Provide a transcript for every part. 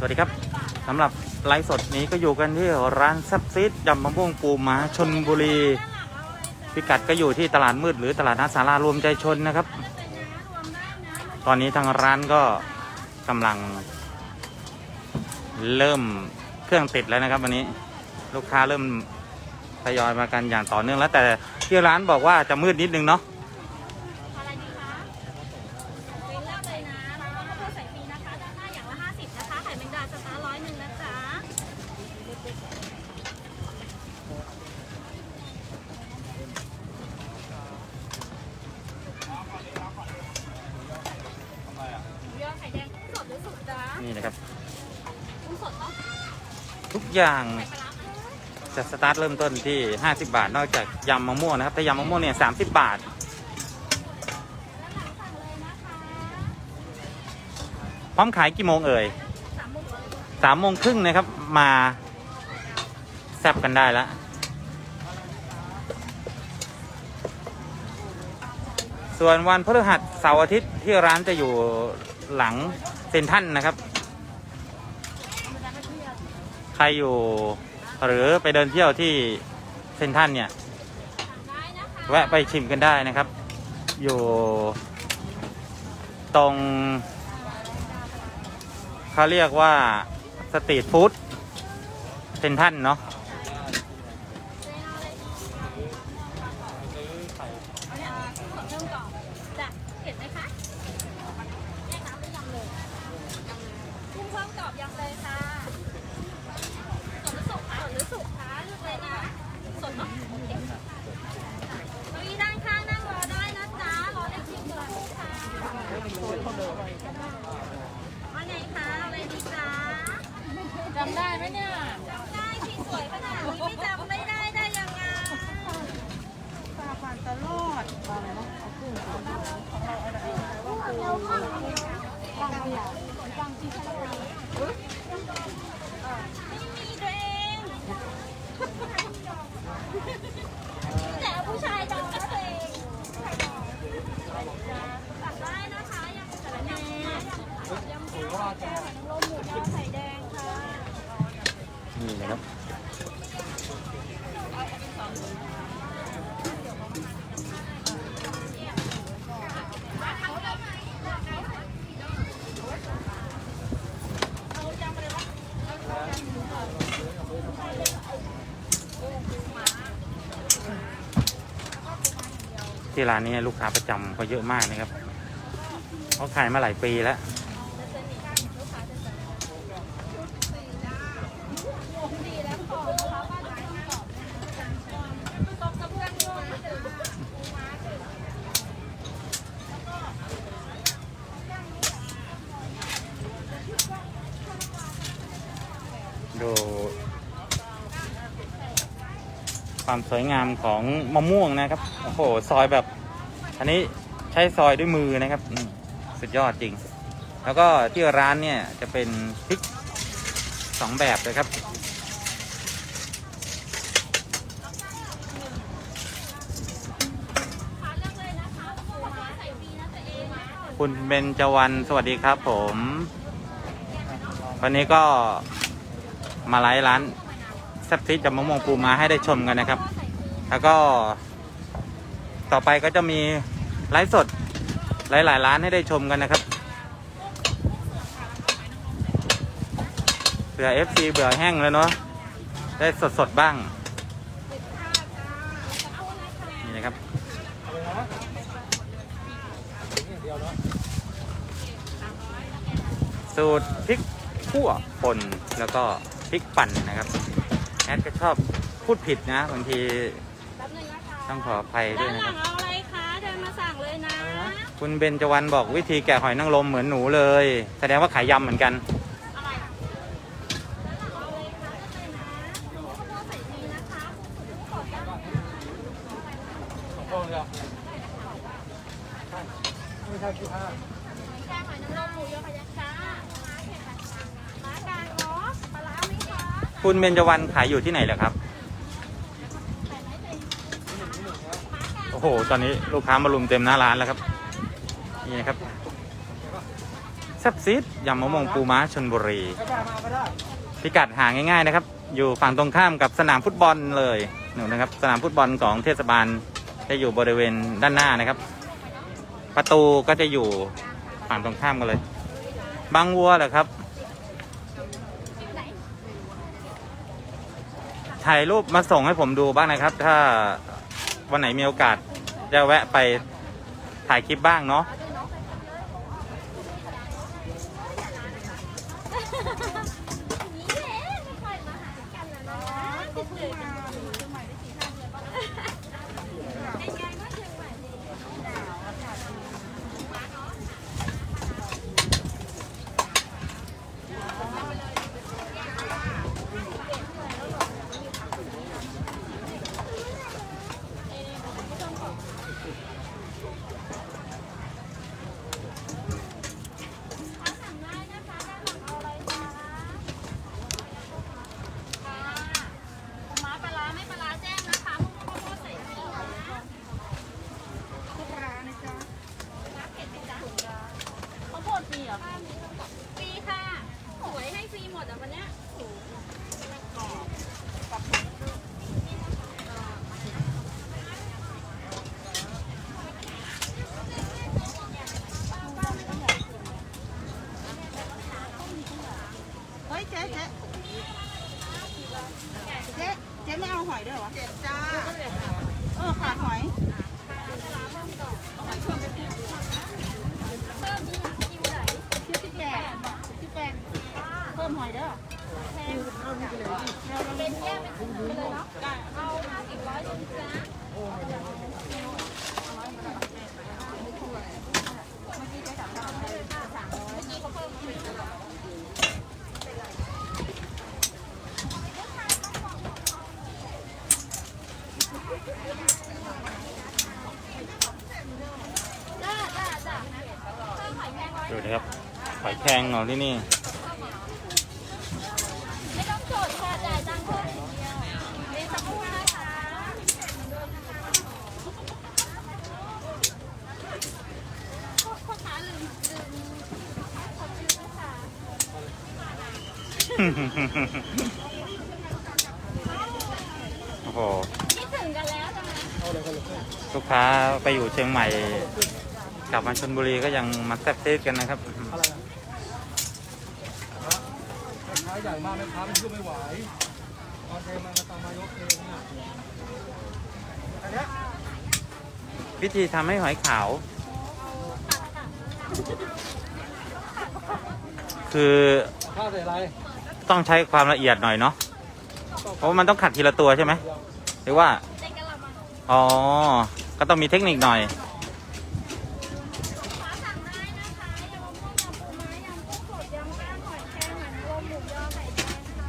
สวัสดีครับสำหรับไลฟ์สดนี้ก็อยู่กันที่ร้านแซับซีดยำมะม่วงปูม้าชนบุรี พิกัดก็อยู่ที่ตลาดมืดหรือตลาดนัดสารารวมใจชนนะครับ ตอนนี้ทางร้านก็กำลัง เริ่มเครื่องติดแล้วนะครับ วันนี้ลูกค้าเริ่มทยอยมากันอย่างต่อเนื่องแล้วแต่ที่ร้านบอกว่าจะมืดนิดนึงเนาะ อะไรดีคะเป็นเลือกเลยนะแล้วก็ข้าวโพดใส่ฟรีนะคะ ด้านหน้าอย่างละ 50 นะคะ ไข่แมงดาสตาร์ร้อยหนึ่งนะจ๊ะ เรือไข่แดงกุ้งสดหรือสุกจ๊ะ นี่นะครับ กุ้งสดเนาะ ทุก อย่างจะสตาร์ทเริ่มต้นที่ 50 บาท นอกจากยำมะม่วงนะครับถ้ายำมะม่วงเนี่ย30 บาท พร้อมขายกี่โมงเอ่ยสามโมงครึ่งนะครับ มาแซบกันได้แล้ว ส่วนวันพฤหัสเสาร์อาทิตย์ที่ร้านจะอยู่หลังเซ็นทันนะครับ ใครอยู่ หรือไปเดินเที่ยวที่เซนทันเนี่ย แวะไปชิมกันได้นะครับ อยู่ตรงเขาเรียกว่าสตรีทฟู้ดเซนทันเนาะ เนี่ยกุ้งสดเริ่มก่อนจ้ะเห็นไหมคะแยกน้ำหรือยังเลยกุ้งเพิ่มกรอบยังเลยค่ะสดหรือสุกคะสดหรือสุกคะเลือกเลยนะสดเนาะโอเคเก้าอี้ด้านข้างนั่งรอได้นะจ๊ะรอเล็กชิมตัวคู่ค่ะว่าไงคะเอาอะไรดีจ๊ะ จำได้ไหมเนี่ย จำได้ที่สวยขนาดนี้ไม่จำไม่ได้ได้ยังไง ปลาฟันตลอดปลาอะไรนะเอากุ้งของเราเอาอะไรนะบางทีบางทีทะเล ไม่มีตัวเองแต่ผู้ชายดังก็ตัวเองสั่งได้นะคะยำสาระแหน่ยำแก้วแก้วน้ำลมหมูยอไข่แดงค่ะ นี่นะครับ ที่ร้านนี้ลูกค้าประจำก็เยอะมากนะครับเขาขายมาหลายปีแล้วดีแล้วขอบนะ ความสวยงามของมะม่วงนะครับ โอ้โห ซอยแบบ อันนี้ใช้ซอยด้วยมือนะครับ สุดยอดจริง แล้วก็ที่ร้านเนี่ยจะเป็นพริกสองแบบเลยครับค่ะเลือกเลยนะคะข้าวโพดใส่ฟรีนะตัวเองนะคุณเบญจวรรณสวัสดีครับผม วันนี้ก็มาไลฟ์ร้าน แซ่บซิดกับมะม่วงปูมาให้ได้ชมกันนะครับ แล้วก็ ต่อไปก็จะมีไลฟ์สดหลาย ๆ ร้านให้ได้ชมกันนะครับเผื่อ FC เบื่อแห้งแล้วเนาะได้สด ๆ บ้าง นี่นะครับสูตรพริกขั่วป่นแล้วก็พริกปั่นนะครับ แอดก็ชอบพูดผิดนะบางทีแป๊บนึงนะคะต้องขออภัยด้ด้าวยนนะหคลัรับ งเอาอะไรคะเดินมาสั่งเลยนะคุณเบญจวรรณบอกวิธีแกะหอยนางรมเหมือนหนูเลย แสดงว่าขายยำเหมือนกัน อะไรด้านหลังเอาเลยคะเลือกเลยนะหนูข้าวโพดใส่ฟรีนะคะสดยังแค่หอยนางรมหมูยอไข่ยักษ์จ้าร้านกลางเนาะปลาร้าไหม คุณเบญจวรรณขายอยู่ที่ไหนเหรอครับ โอ้โห ตอนนี้ลูกค้ามารุมเต็มหน้าร้านแล้วครับ นี่นะครับแซ่บซีดยำมะม่วงปูม้าชนบุรี พิกัดหาง่ายๆนะครับ อยู่ฝั่งตรงข้ามกับสนามฟุตบอลเลยหนูนะครับ สนามฟุตบอลของเทศบาลจะอยู่บริเวณด้านหน้านะครับ ประตูก็จะอยู่ฝั่งตรงข้ามกันเลย บางวัวเหรอครับ ถ่ายรูปมาส่งให้ผมดูบ้างนะครับ ถ้าวันไหนมีโอกาสจะแวะไปถ่ายคลิปบ้างเนาะ นี่แหละไม่ค่อยมาหากันนะนะติดเจอกันเป็นไงบ้างเชียงใหม่ดี สั่งได้นะคะด้านหลังเอาอะไรคะค่ะปูม้าปลาร้าไม่ปลาร้าแจ้งนะคะมุกมุกมุกใส่เสื้อนะ ทุกร้านนะจ๊ะ น้ำเผ็ดไหมจ๊ะ ข้าวโพดมีเหรอ ฟรีค่ะสวยให้ฟรีหมดอะวันเนี้ย เฮ้ยเจ๊เจ๊เจ๊เจ๊ไม่เอาหอยด้วยเหรอเจ๊จ้าเออขาดหอย เพิ่มที่คิวไหน คิวสิบแปดสิบแปดเพิ่มหอยเด้อ แพงเป็นแยกเป็นถุงไปเลยเนาะเอาห้าสิบร้อยหนึ่งจ้ะ จ้าจ้าจ้าเพิ่มหอยแครงร้อย ดูนะครับห อยแครงของที่นี่ไม่ต้องจดค่ะจ่ายตังค์เพิ่มอย่างเดียวเรียนสักครู่นะคะพ่อค้าลืมลืมขอบคุณนะคะโอ้โหคิดถึงกันแล้วจังนะลูกค้าไปอยู่เชียงใหม่ กลับมาชนบุรีก็ยังมาแซ่บเซีดกันนะครับ ค้าใหญ่ มากแม่ค้ามันก็ไม่ไหวออนเทมันก็ตามมายกเองเนี่ยอันเนี้ยวิธีทำให้หอยขาว คือข้าวใส่อะไรต้องใช้ความละเอียดหน่อยเนาะเพราะว่ามันต้องขัดทีละตัวใช่ไหมหรือว่าในกะละมังอ๋อ ก็ต้องมีเทคนิคหน่อย ลูกค้าสั่งได้นะคะยำมะม่วงยำปูม้ายำกุ้งสดยำก้านหอยแครงหอยนางรมหมูยอไข่แดงค่ะ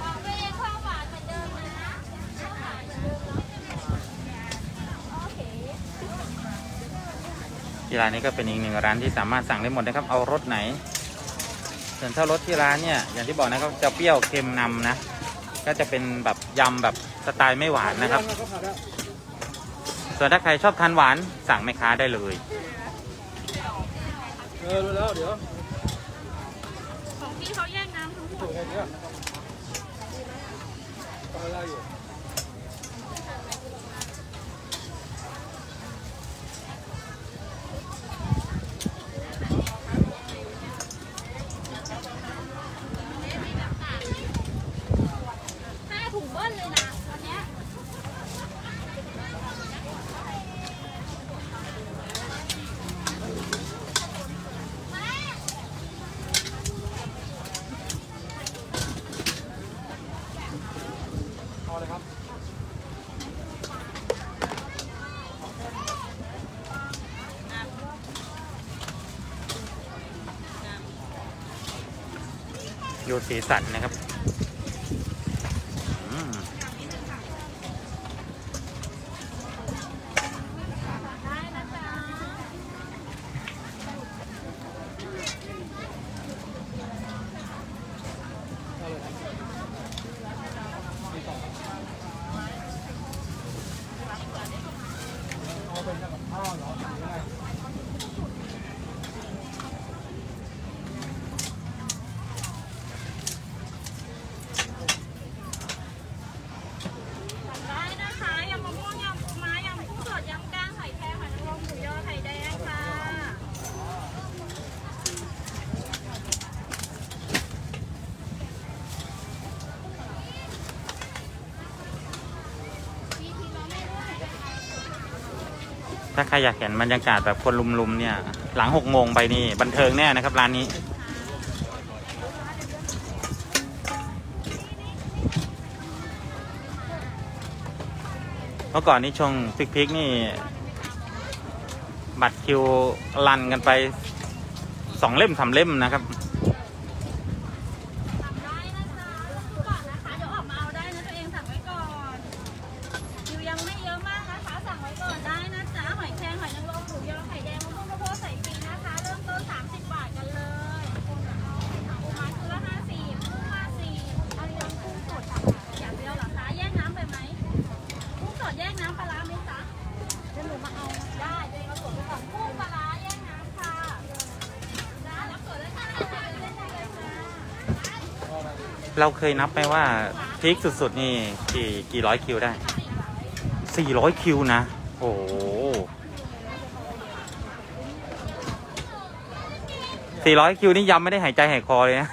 บอกตัวเองข้าวหวานเหมือนเดิมนะข้าวหวานเหมือนเดิมเนาะโอเค ที่ร้านนี้ก็เป็นอีกหนึ่งร้านที่สามารถสั่งได้หมดนะครับ เอารสไหนส่วนถ้ารสที่ร้านเนี่ยอย่างที่บอกนะครับจะเปรี้ยวเค็มนำนะ ก็จะเป็นแบบยำแบบสไตล์ไม่หวานนะครับก็ผัดอะส่วนถ้าใครชอบทานหวานสั่งแม่ค้าได้เลยเออรู้แล้วเดี๋ยวของพี่เขาแยกน้ำทั้งหมถูด กไงเนี่ยทำอะไรอยู่ ห้าถุงเบิ้ลเลยนะวันเนี้ย เอาเลยครับ ดูสีสันนะครับอืม ได้นะจ๊ะ เอาเลยครับมีสองครับ อ้าวเหรอหรือไง ได้นะคะยำมะม่วงยำปูม้ายำกุ้งสดยำก้างไข่แครงหอยนางรมหมูยอไข่แดงค่ะ ถ้าใครอยากเห็นบรรยากาศแบบคนลุมๆเนี่ย หลังหกโมงไปนี่บันเทิงแน่นะครับร้านนี้ เมื่อก่อนนี่ชงพริกๆนี่ บัตรคิวรันกันไปสองเล่มสามเล่มนะครับ สั่งได้นะคะก่อนนะคะเดี๋ยวออกมาเอาได้นะตัวเองสั่งไว้ก่อนคิวยังไม่เยอะมากนะคะ สั่งไว้ก่อนได้นะจ๊ะหอยแครงหอยนางรมหมูยอไข่แดงมะม่วงมะพร้าวใส่ฟรีนะคะ เริ่มต้น 30 บาทกันเลยปูม้าคือละ50กุ้ง50เอายำกุ้งสดอย่างเดียวเหรอคะแยกน้ำไปไหมกุ้งสดแยกน้ำปลาร้าไหมจ๊ะเดี๋ยวหนูมาเอาได้เดี๋ยวเอาส่วนไปก่อนกุ้งปลาร้าแยกน้ำค่ะได้รับส่วนเลยค่ะเล่นได้เลยค่ะ เราเคยนับไหมว่าพีคสุดๆ นี่กี่กี่ร้อยคิวได้สี่ร้อยคิวนะ โอ้สี่ร้อยคิวนี่ยำไม่ได้หายใจหายคอเลยนะ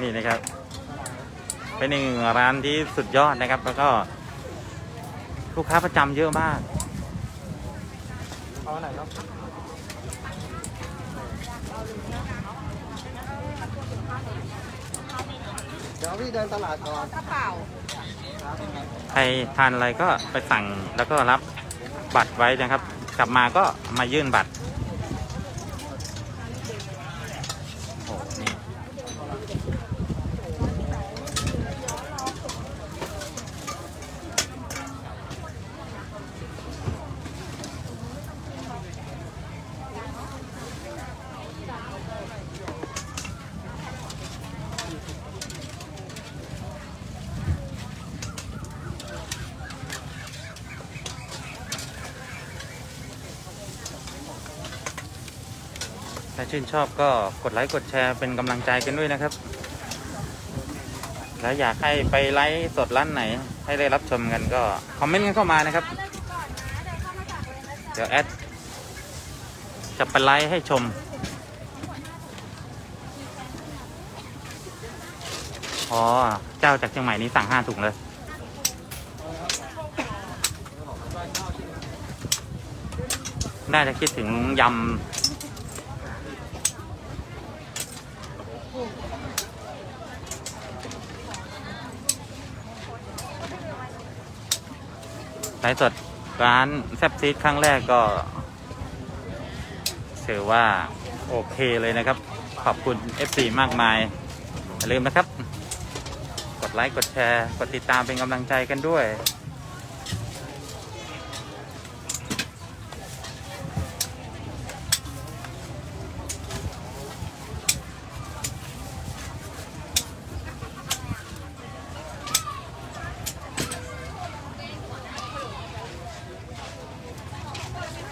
นี่นะครับ เป็นหนึ่งร้านที่สุดยอดนะครับ แล้วก็ ลูกค้าประจำเยอะมากเอาไหนครับ ดี๋ยวพี่เดินตลาดก่อนกระเป๋าใครทานอะไรก็ไปสั่งแล้วก็รับบัตรไว้นะครับ กลับมาก็มายื่นบัตราชื่นชอบก็กดไลค์กดแชร์เป็นกำลังใจกันด้วยนะครับ แล้วอยากให้ไปไลฟ์สดร้านไหน ให้ได้รับชมกันก็คอมเมนต์กันเข้ามานะครับ เดี๋ยวแอดจะไปไลฟ์ให้ชม อ๋อ เจ้าจากเชียงใหม่นี้สั่งห้าถุงเลยน่าจะคิดถึงยำ ไลฟ์สดร้านแซบซีดครั้งแรกก็ถือว่าโอเคเลยนะครับ ขอบคุณ FC มากมาย อย่าลืมนะครับ กดไลค์ กดแชร์ กดติดตามเป็นกำลังใจกันด้วย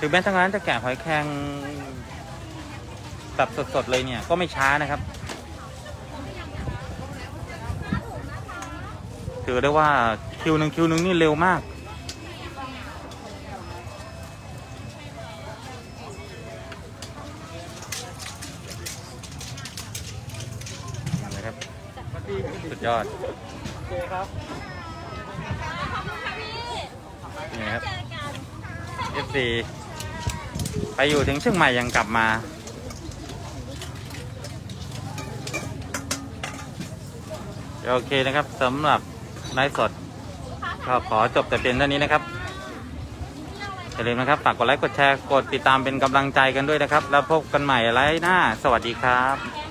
ถึงแม้ทางร้านจะแกะหอยแครงแบบสดๆเลยเนี่ย ก็ไม่ช้านะครับ ถือได้ว่าคิวหนึ่งคิวหนึ่งนี่เร็วมากนั่นเลยครับสวัสดีครับ สุดยอด โอเคครับขอบคุณค่ะพี่นี่นะครับเจอกัน FC ไปอยู่ถึงเชียงใหม่ยังกลับมา โอเคนะครับสำหรับไลฟ์สดก็ขอจบแต่เพียงเท่านี้นะครับอย่าลืมนะครับฝากกดไลค์กดแชร์กดติดตามเป็นกำลังใจกันด้วยนะครับ แล้วพบกันใหม่ไลฟ์หน้า สวัสดีครับ